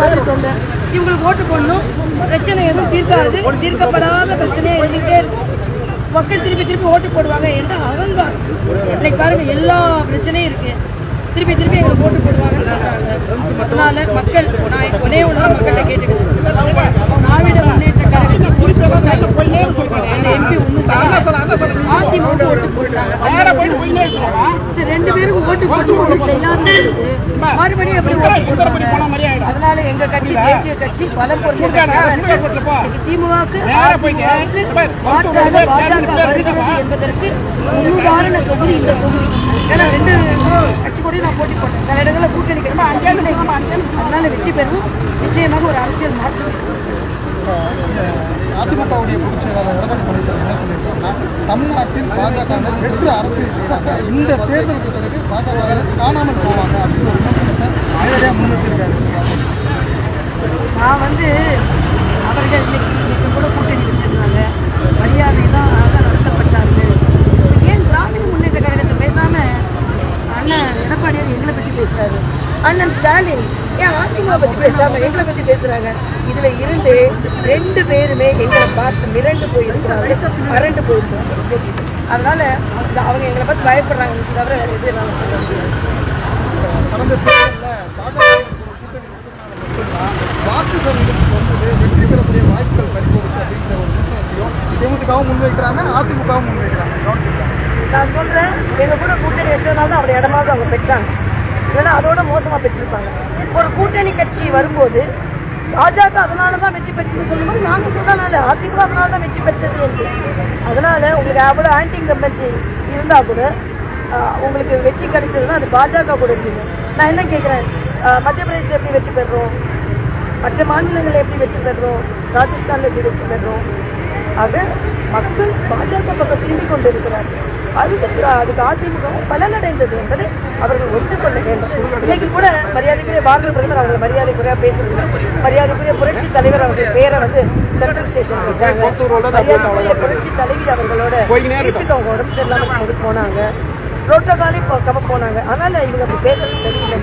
மாதிரி இவங்களுக்கு ஓட்டு போடணும். பிரச்சனை எதுவும் தீர்க்காது. தீர்க்கப்படாத பிரச்சனையே இருந்துகிட்டே இருக்கும். மக்கள் திருப்பி திருப்பி ஓட்டு போடுவாங்க என்று அவங்க இன்னைக்கு பாருங்க எல்லா பிரச்சனையும் இருக்கு. திருப்பி திருப்பி எங்களுக்கு ஓட்டு போடுவாங்கன்னு சொல்றாங்க. அதனால மக்கள் நான் ஒரே ஒன்று மக்கள்கிட்ட கேட்டுக்கிறேன். திராவிட முன்னேற்ற கழகத்துக்கு எம்பி அதிமுக ஓட்டு போட்டாங்க. சரி, ரெண்டு பேரும் ஓட்டு போட்டு இருக்கு. மறுபடியும்? அதனால எங்க கட்சி தேசிய கட்சி பல பொருள் திமுகவுக்கு பாஜக என்பதற்கு முன்னுதாரண தொகுதி இந்த தொகுதி. ஏன்னா ரெண்டு கட்சி கூட நான் போட்டி போட்டேன். சில இடங்களில் கூட்டணி கட்சி அதனால வெற்றி பெறும். நிச்சயமாக ஒரு அரசியல் மாற்றம். அதிமுகவுடைய பொதுச் செயலாளர் எடப்பாடி பழனிசாமி என்ன சொல்லியிருக்காங்கன்னா தமிழ்நாட்டில் பாஜகவினர் வெற்று அரசியல் செய்கிறாங்க இந்த தேர்தலுக்கு பிறகு பாஜகவினர் காணாமல் போவாங்க அப்படின்னு ஒரு விமர்சனத்தை நேரடியாக முன் வச்சிருக்காரு நான் வந்து அவர்கள் இன்னைக்கு இன்னைக்கு கூட கூட்டணி வச்சிருந்தாங்க மரியாதை தான் நடத்தப்பட்டார்கள் ஏன் திராவிட முன்னேற்ற கழகத்தை பேசாம அண்ணன் எடப்பாடியார் எங்களை பத்தி பேசுறாரு அண்ணன் ஸ்டாலின். ஏன் அதிமுக பத்தி பேசாம எங்களை பத்தி பேசுறாங்க. இதுல இருந்து ரெண்டு பேருமே எங்களை பார்த்து மிரண்டு போயிருக்கிறாங்க மறண்டு போயிருக்கிறாங்க. அதனால அவங்க எங்களை பத்தி பயப்படுறாங்கன்னு தவிர வேற எதுவும் என்னால சொல்ல முடியாது. வாக்கு வெற்றி பெறக்கூடிய வாய்ப்புகள் பறிபோகுது அப்படிங்கிற ஒரு முன்வைக்கிறாங்க அதிமுகவும் முன்வைக்கிறாங்க. கவனிச்சிருக்காங்க நான் சொல்றேன் எங்க கூட கூட்டணி வச்சதுனால தான் அவருடைய இடமாவது அவங்க பெற்றாங்க. இல்லைன்னா அதோட மோசமாக பெற்றிருப்பாங்க. ஒரு கூட்டணி கட்சி வரும்போது பாஜக அதனால தான் வெற்றி பெற்றுன்னு சொல்லும்போது நாங்கள் சொல்லனால அதிமுக அதனால தான் வெற்றி பெற்றது என்று. அதனால் உங்களுக்கு அவ்வளோ ஆன்டி இன்கம்பன்சி இருந்தால் கூட உங்களுக்கு வெற்றி கிடைச்சதுன்னா அது பாஜக கூட இருக்குங்க நான் என்ன கேட்குறேன் மத்திய பிரதேசில் எப்படி வெற்றி பெறுறோம்? மற்ற மாநிலங்களில் எப்படி வெற்றி பெறுறோம்? ராஜஸ்தானில் எப்படி வெற்றி பெறுறோம்? ஆக மக்கள் பாஜக பக்கம் திரும்பி கொண்டிருக்கிறார்கள். அதுக்கு அதுக்கு அதிமுக பலனடைந்தது என்பதை அவர்கள் ஒத்துக்கொள்ள வேண்டும். இன்னைக்கு கூட மரியாதைக்குரிய பாரத பிரதமர் அவர்கள் மரியாதைக்குறையா பேசுறது. மரியாதைக்குரிய புரட்சி தலைவர் அவர்கள் பேரை வந்து சென்ட்ரல் ஸ்டேஷன் வச்சாங்க. மரியாதைக்குரிய புரட்சி தலைவி அவர்களோட அவங்க உடம்பு சரியில்லாம இருக்கும்போது போனாங்க. புரோட்டோகாலே கம போனாங்க. அதனால இவங்க பேசுறது சரியில்லை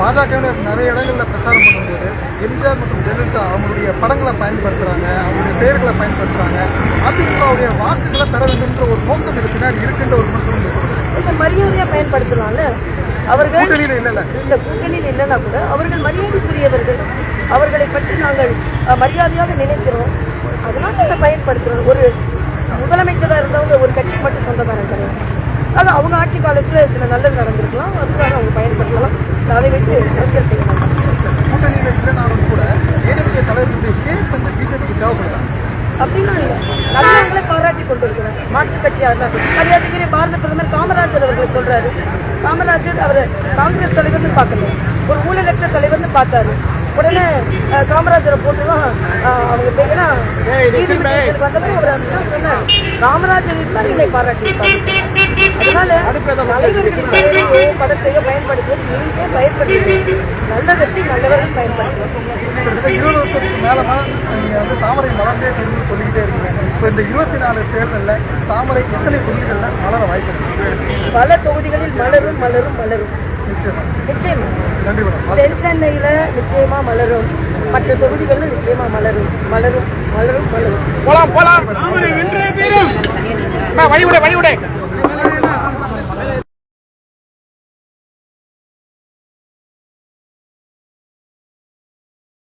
பாஜகவினர் நிறைய இடங்களில் பிரச்சாரம் பண்ணும்போது எம்ஜிஆர் மற்றும் ஜெயலலிதா அவங்களுடைய படங்களை பயன்படுத்துறாங்க அவங்களுடைய பெயர்களை பயன்படுத்துறாங்க. அதிமுகவுடைய வாக்குகளை பெற வேண்டும்ன்ற ஒரு நோக்கம் இது பின்னாடி இருக்கின்ற ஒரு விமர்சனம் இருக்குது. இந்த மரியாதையா பயன்படுத்தலாம்ல? அவர்கள் கூட்டணியில இல்லைல்ல இந்த கூட்டணியில் இல்லைன்னா கூட அவர்கள் மரியாதைக்குரியவர்கள். அவர்களை பற்றி நாங்கள் மரியாதையாக நினைக்கிறோம். அதனால அதை பயன்படுத்துறோம். ஒரு முதலமைச்சராக இருந்தவங்க ஒரு கட்சி மட்டும் சொந்தக்காரன் இருந்தார் மரியாதைக்குரிய பாரத பிரதமர் காமராஜர் அவர்கள் சொல்றாரு. காமராஜர் அவர் காங்கிரஸ் தலைவர்னு பார்க்கல ஒரு ஊழலற்ற தலைவர்னு பார்த்தாரு. உடனே காமராஜரை போட்டு தான் அஹ், அவங்க பேர் ஏன்னா நீதிமன்றத்துக்கு வந்தப்போ அவர் சொன்னார் காமராஜர் இருந்தால் பாராட்டியிருப்பாங்க அதனால தலைவர்களின் பெயரையோ படத்தையோ பயன்படுத்துவது நீங்களே பயன்படுத்துவது நல்லதற்கு நல்லவர்கள் பயன்படுத்துவோம் கிட்டத்தட்ட இருபது வருஷத்துக்கு மேலமா நீங்க வந்து தாமரை மலர்ந்தே தெரிஞ்சு சொல்லிக்கிட்டே இருக்கீங்க. இப்போ இந்த இருபத்தி நாலு தேர்தலில் தாமரை எத்தனை தொகுதிகளில் மலர வாய்ப்பு இருக்கு? பல தொகுதிகளில் மலரும் மலரும் மலரும். நிச்சயமா. நிச்சயமா. நன்றி மேடம். தென் சென்னையில நிச்சயமா மலரும். மற்ற தொகுதிகள்ல நிச்சயமா மலரும். மலரும் மலரும் மலரும். போலாம் போலாம். வழி விட வழி விட